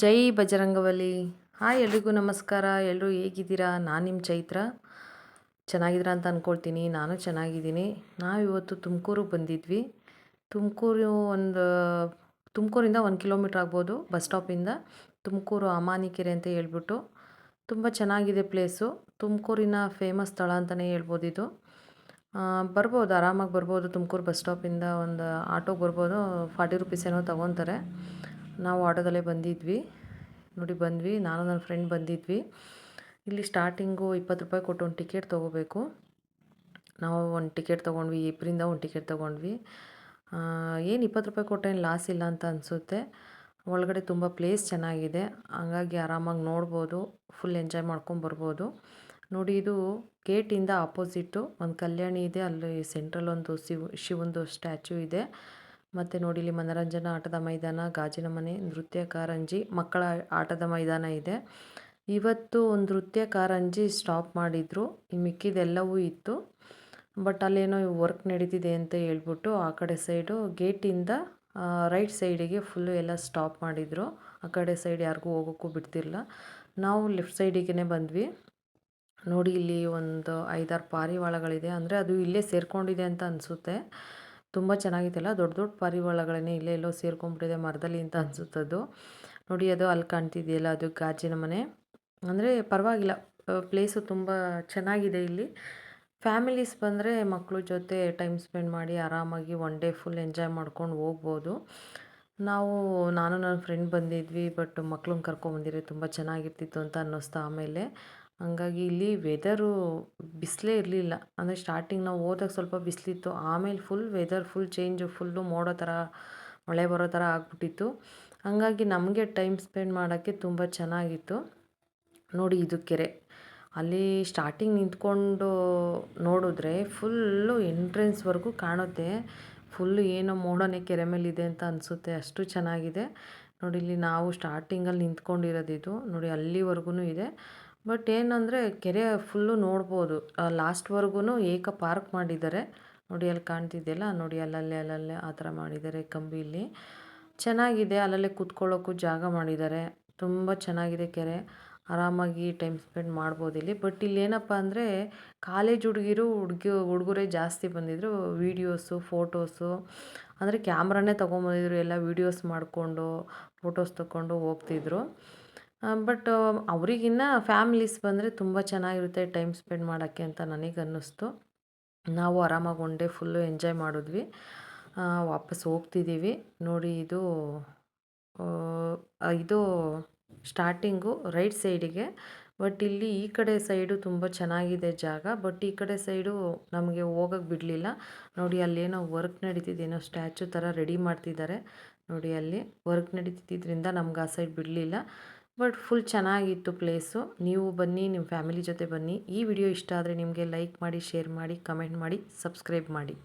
ಜೈ ಬಜರಂಗವಲಿ. Hi ಎಲ್ರಿಗೂ ನಮಸ್ಕಾರ. ಎಲ್ಲರೂ ಹೇಗಿದ್ದೀರಾ? ನಾನು ನಿಮ್ಮ ಚೈತ್ರ. ಚೆನ್ನಾಗಿದ್ದೀರಾ ಅಂತ ಅಂದ್ಕೊಳ್ತೀನಿ ನಾನು ಚೆನ್ನಾಗಿದ್ದೀನಿ. ನಾವು ಇವತ್ತು ತುಮಕೂರಿಗೆ ಬಂದಿದ್ವಿ. ತುಮಕೂರು ಒಂದು, ತುಮಕೂರಿಂದ ಒಂದು ಕಿಲೋಮೀಟ್ರ್ ಆಗ್ಬೋದು ಬಸ್ ಸ್ಟಾಪಿಂದ. ತುಮಕೂರು ಅಮಾನಿಕೆರೆ ಅಂತ ಹೇಳ್ಬಿಟ್ಟು ತುಂಬ ಚೆನ್ನಾಗಿದೆ ಪ್ಲೇಸು. ತುಮಕೂರಿನ ಫೇಮಸ್ ಸ್ಥಳ ಅಂತಲೇ ಹೇಳ್ಬೋದು ಇದು. ಬರ್ಬೋದು, ಆರಾಮಾಗಿ ಬರ್ಬೋದು. ತುಮಕೂರು ಬಸ್ ಸ್ಟಾಪಿಂದ ಒಂದು ಆಟೋಗೆ ಬರ್ಬೋದು. ಫಾರ್ಟಿ ರುಪೀಸ್ ಏನೋ ತೊಗೊತಾರೆ. ನಾವು ಆಟೋದಲ್ಲೇ ಬಂದಿದ್ವಿ. ನೋಡಿ, ಬಂದ್ವಿ. ನಾನು ನನ್ನ ಫ್ರೆಂಡ್ ಬಂದಿದ್ವಿ. ಇಲ್ಲಿ ಸ್ಟಾರ್ಟಿಂಗು ಇಪ್ಪತ್ತು ರೂಪಾಯಿ ಕೊಟ್ಟು ಒಂದು ಟಿಕೆಟ್ ತೊಗೋಬೇಕು. ನಾವು ಒಂದು ಟಿಕೆಟ್ ತೊಗೊಂಡ್ವಿ ಇಬ್ಬರಿಂದ ಒಂದು ಟಿಕೆಟ್ ತೊಗೊಂಡ್ವಿ. ಏನು ಇಪ್ಪತ್ತು ರೂಪಾಯಿ ಕೊಟ್ಟೇನು ಲಾಸ್ ಇಲ್ಲ ಅಂತ ಅನಿಸುತ್ತೆ. ಒಳಗಡೆ ತುಂಬ ಪ್ಲೇಸ್ ಚೆನ್ನಾಗಿದೆ. ಹಂಗಾಗಿ ಆರಾಮಾಗಿ ನೋಡ್ಬೋದು ಫುಲ್ ಎಂಜಾಯ್ ಮಾಡ್ಕೊಂಡು ಬರ್ಬೋದು. ನೋಡಿ, ಇದು ಗೇಟಿಂದ ಆಪೋಸಿಟ್ಟು ಒಂದು ಕಲ್ಯಾಣಿ ಇದೆ, ಅಲ್ಲಿ ಸೆಂಟ್ರಲ್ ಒಂದು ಶಿವ, ಶಿವಂದು ಸ್ಟ್ಯಾಚು ಇದೆ. ಮತ್ತು ನೋಡಿ ಇಲ್ಲಿ ಮನರಂಜನಾ ಆಟದ ಮೈದಾನ, ಗಾಜಿನ ಮನೆ, ನೃತ್ಯ ಕಾರಂಜಿ, ಮಕ್ಕಳ ಆಟದ ಮೈದಾನ ಇದೆ. ಇವತ್ತು ಒಂದು ನೃತ್ಯ ಕಾರಂಜಿ ಸ್ಟಾಪ್ ಮಾಡಿದ್ರು. ಮಿಕ್ಕಿದೆಲ್ಲವೂ ಇತ್ತು. ಬಟ್ ಅಲ್ಲೇನೋ ವರ್ಕ್ ನಡೀತಿದೆ ಅಂತ ಹೇಳ್ಬಿಟ್ಟು ಆ ಕಡೆ ಸೈಡು ಗೇಟಿಂದ ರೈಟ್ ಸೈಡಿಗೆ ಫುಲ್ಲು ಎಲ್ಲ ಸ್ಟಾಪ್ ಮಾಡಿದರು. ಆ ಕಡೆ ಸೈಡ್ ಯಾರಿಗೂ ಹೋಗೋಕ್ಕೂ ಬಿಡ್ತಿಲ್ಲ ನಾವು ಲೆಫ್ಟ್ ಸೈಡಿಗೆ ಬಂದ್ವಿ. ನೋಡಿ ಇಲ್ಲಿ ಒಂದು ಐದಾರು ಪಾರಿವಾಳಗಳಿದೆ. ಅಂದರೆ ಅದು ಇಲ್ಲೇ ಸೇರಿಕೊಂಡಿದೆ ಅಂತ ಅನಿಸುತ್ತೆ. ತುಂಬ ಚೆನ್ನಾಗಿತ್ತಲ್ಲ ದೊಡ್ಡ ದೊಡ್ಡ ಪರಿವಾಳಗಳನ್ನೇ ಇಲ್ಲೇ ಎಲ್ಲೋ ಸೇರ್ಕೊಂಡ್ಬಿಟ್ಟಿದೆ ಮರದಲ್ಲಿ ಅಂತ ಅನಿಸುತ್ತದ್ದು. ನೋಡಿ ಅದು ಅಲ್ಲಿ ಕಾಣ್ತಿದೆಯಲ್ಲ ಅದು ಗಾಜಿನ ಮನೆ. ಅಂದರೆ ಪರವಾಗಿಲ್ಲ ಪ್ಲೇಸು ತುಂಬ ಚೆನ್ನಾಗಿದೆ ಇಲ್ಲಿ. ಫ್ಯಾಮಿಲೀಸ್ ಬಂದರೆ ಮಕ್ಕಳ ಜೊತೆ ಟೈಮ್ ಸ್ಪೆಂಡ್ ಮಾಡಿ ಆರಾಮಾಗಿ ಒನ್ ಡೇ ಫುಲ್ ಎಂಜಾಯ್ ಮಾಡ್ಕೊಂಡು ಹೋಗ್ಬೋದು. ನಾವು, ನಾನು, ನನ್ನ ಫ್ರೆಂಡ್ ಬಂದಿದ್ವಿ ಬಟ್ ಮಕ್ಳನ್ನ ಕರ್ಕೊಂಬಂದಿರಿ ತುಂಬ ಚೆನ್ನಾಗಿರ್ತಿತ್ತು ಅಂತ ಅನ್ನಿಸ್ತಾ ಆಮೇಲೆ. ಹಂಗಾಗಿ ಇಲ್ಲಿ ವೆದರು ಬಿಸಿಲೇ ಇರಲಿಲ್ಲ. ಅಂದರೆ ಸ್ಟಾರ್ಟಿಂಗ್ ನಾವು ಹೋದಾಗ ಸ್ವಲ್ಪ ಬಿಸಿಲಿತ್ತು. ಆಮೇಲೆ full weather full change full ಮೋಡೋ ಥರ, ಮಳೆ ಬರೋ ಥರ ಆಗ್ಬಿಟ್ಟಿತ್ತು. ಹಂಗಾಗಿ ನಮಗೆ ಟೈಮ್ ಸ್ಪೆಂಡ್ ಮಾಡೋಕ್ಕೆ ತುಂಬ ಚೆನ್ನಾಗಿತ್ತು. ನೋಡಿ ಇದು ಕೆರೆ. ಅಲ್ಲಿ ಸ್ಟಾರ್ಟಿಂಗ್ ನಿಂತ್ಕೊಂಡು ನೋಡಿದ್ರೆ ಫುಲ್ಲು ಎಂಟ್ರೆನ್ಸ್ವರೆಗೂ ಕಾಣುತ್ತೆ. ಫುಲ್ಲು ಏನೋ ಮೋಡನೇ ಕೆರೆ ಮೇಲಿದೆ ಅಂತ ಅನಿಸುತ್ತೆ. ಅಷ್ಟು ಚೆನ್ನಾಗಿದೆ. ನೋಡಿ ಇಲ್ಲಿ ನಾವು ಸ್ಟಾರ್ಟಿಂಗಲ್ಲಿ ನಿಂತ್ಕೊಂಡಿರೋದಿದು. ನೋಡಿ ಅಲ್ಲಿವರೆಗೂ ಇದೆ. ಬಟ್ ಏನಂದರೆ ಕೆರೆ ಫುಲ್ಲು ನೋಡ್ಬೋದು. ಲಾಸ್ಟ್ವರೆಗೂ ಏಕ ಪಾರ್ಕ್ ಮಾಡಿದ್ದಾರೆ. ನೋಡಿ ಅಲ್ಲಿ ಕಾಣ್ತಿದೆಯಲ್ಲ? ನೋಡಿ ಅಲ್ಲಲ್ಲೇ ಅಲ್ಲಲ್ಲೇ ಆ ಥರ ಮಾಡಿದ್ದಾರೆ ಕಂಬಿಲಿ. ಚೆನ್ನಾಗಿದೆ. ಅಲ್ಲಲ್ಲೇ ಕುತ್ಕೊಳ್ಳೋಕ್ಕೂ ಜಾಗ ಮಾಡಿದ್ದಾರೆ. ತುಂಬ ಚೆನ್ನಾಗಿದೆ ಕೆರೆ. ಆರಾಮಾಗಿ ಟೈಮ್ ಸ್ಪೆಂಡ್ ಮಾಡ್ಬೋದು ಇಲ್ಲಿ. ಬಟ್ ಇಲ್ಲಿ ಏನಪ್ಪ ಅಂದರೆ ಕಾಲೇಜ್ ಹುಡುಗಿರು, ಹುಡುಗಿ, ಹುಡುಗರೇ ಜಾಸ್ತಿ ಬಂದಿದ್ದರು ವೀಡಿಯೋಸು ಫೋಟೋಸು ಅಂದರೆ ಕ್ಯಾಮ್ರಾನೇ ತೊಗೊಂಬಂದಿದ್ರು, ಎಲ್ಲ ವೀಡಿಯೋಸ್ ಮಾಡಿಕೊಂಡು ಫೋಟೋಸ್ ತಗೊಂಡು ಹೋಗ್ತಿದ್ರು. ಬಟ್ ಅವರಿಗಿನ್ನ ಫ್ಯಾಮಿಲೀಸ್ ಬಂದರೆ ತುಂಬ ಚೆನ್ನಾಗಿರುತ್ತೆ ಟೈಮ್ ಸ್ಪೆಂಡ್ ಮಾಡೋಕ್ಕೆ ಅಂತ ನನಗೆ ಅನ್ನಿಸ್ತು ನಾವು ಆರಾಮಾಗಿ ಒನ್ ಡೇ ಫುಲ್ಲು ಎಂಜಾಯ್ ಮಾಡಿದ್ವಿ. ವಾಪಸ್ ಹೋಗ್ತಿದ್ದೀವಿ ನೋಡಿ ಇದು ಇದು ಸ್ಟಾರ್ಟಿಂಗು ರೈಟ್ ಸೈಡಿಗೆ ಬಟ್ ಇಲ್ಲಿ ಈ ಕಡೆ ಸೈಡು ತುಂಬ ಚೆನ್ನಾಗಿದೆ ಜಾಗ. ಬಟ್ ಈ ಕಡೆ ಸೈಡು ನಮಗೆ ಹೋಗಕ್ಕೆ ಬಿಡಲಿಲ್ಲ. ನೋಡಿ ಅಲ್ಲೇನೋ ವರ್ಕ್ ನಡೀತಿದ್ದೇನೋ ಸ್ಟ್ಯಾಚು ಥರ ರೆಡಿ ಮಾಡ್ತಿದ್ದಾರೆ. ನೋಡಿ ಅಲ್ಲಿ ವರ್ಕ್ ನಡೀತಿದ್ದರಿಂದ ನಮ್ಗೆ ಆ ಸೈಡ್ ಬಿಡಲಿಲ್ಲ. ಬಟ್ ಫುಲ್ ಚೆನ್ನಾಗಿತ್ತು ಪ್ಲೇಸು. ನೀವು ಬನ್ನಿ, ನಿಮ್ಮ ಫ್ಯಾಮಿಲಿ ಜೊತೆ ಬನ್ನಿ. ಈ ವಿಡಿಯೋ ಇಷ್ಟ ಆದರೆ ನಿಮಗೆ ಲೈಕ್ ಮಾಡಿ, ಶೇರ್ ಮಾಡಿ, ಕಮೆಂಟ್ ಮಾಡಿ, ಸಬ್ಸ್ಕ್ರೈಬ್ ಮಾಡಿ.